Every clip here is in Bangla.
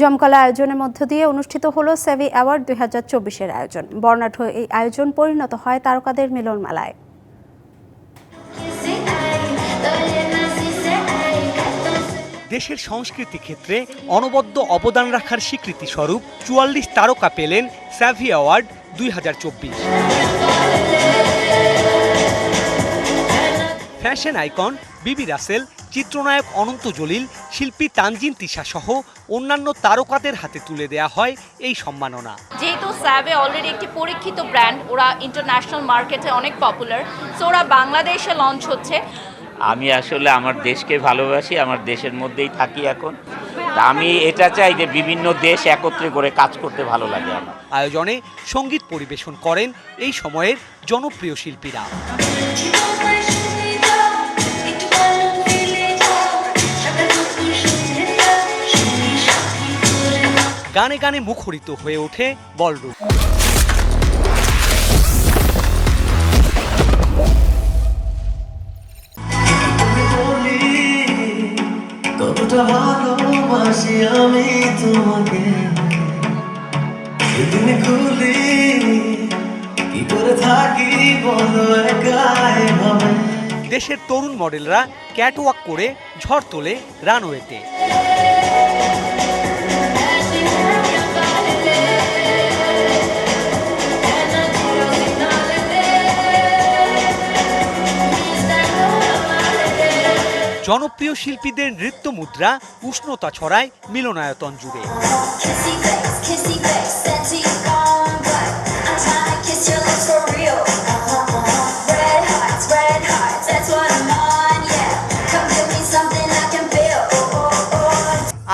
জমকালা আয়োজনের মধ্য দিয়ে অনুষ্ঠিত হলো সেভি অ্যাওয়ার্ড দুই হাজার চব্বিশের আয়োজন। বর্ণাঢ্য এই আয়োজন পরিণত হয় তারকাদের মিলন মেলায় দেশের সংস্কৃতি ক্ষেত্রে অনবদ্য অবদান রাখার স্বীকৃতি স্বরূপ চুয়াল্লিশ তারকা পেলেন স্যাভি অ্যাওয়ার্ড দুই হাজার চব্বিশ। ফ্যাশন আইকন বিবি রাসেল, চিত্রনায়ক অনন্ত জলিল শিল্পী তানজিন তিশা সহ অন্যান্য তারকাদের হাতে তুলে দেয়া হয় এই সম্মাননা। যেহেতু স্যাভে অলরেডি একটি পরীক্ষিত ব্র্যান্ড ওরা ইন্টারন্যাশনাল মার্কেটে অনেক পপুলার সো ওরা বাংলাদেশে লঞ্চ হচ্ছে। আমি আসলে আমার দেশকে ভালোবাসি আমার দেশের মধ্যেই থাকি এখন। তা আমি এটা চাই যে বিভিন্ন দেশ একত্রে করে কাজ করতে ভালো লাগে আমার। আয়োজনে সংগীত পরিবেশন করেন এই সময়ের জনপ্রিয় শিল্পীরা। গানে গানে মুখরিত হয়ে ওঠে বলরূপ। কতটা ভালোবাসি আমি তোমাকে? সেদিন খুলি কি করে থাকি বলো দেশের তরুণ মডেলরা ক্যাটওয়াক করে ঝড় তোলে রানওয়েতে me শিল্পীদের নৃত্য মুদ্রা, উষ্ণতা ছড়ায় মিলনায়তন oh.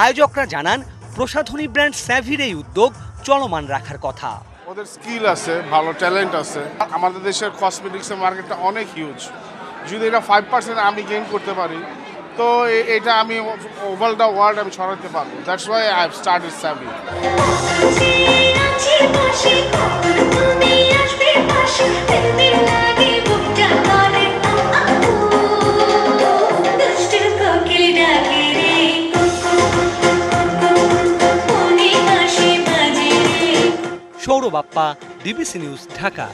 আয়োজকরা জানান, প্রসাধনী ব্র্যান্ড স্যাভির এই উদ্যোগ চলমান রাখার কথা। ওদের স্কিল আছে, ভালো ট্যালেন্ট আছে। আমাদের দেশের কসমেটিক্সের মার্কেটটা অনেক হিউজ যদি এটা ফাইভ পার্সেন্ট আমি গেইন করতে পারি তো এটা আমি ওভার দ্য ওয়ার্ল্ড আমি ছড়াতে পারব। That's why I have started স্যাভি Sourav Bappa DBC news Dhaka.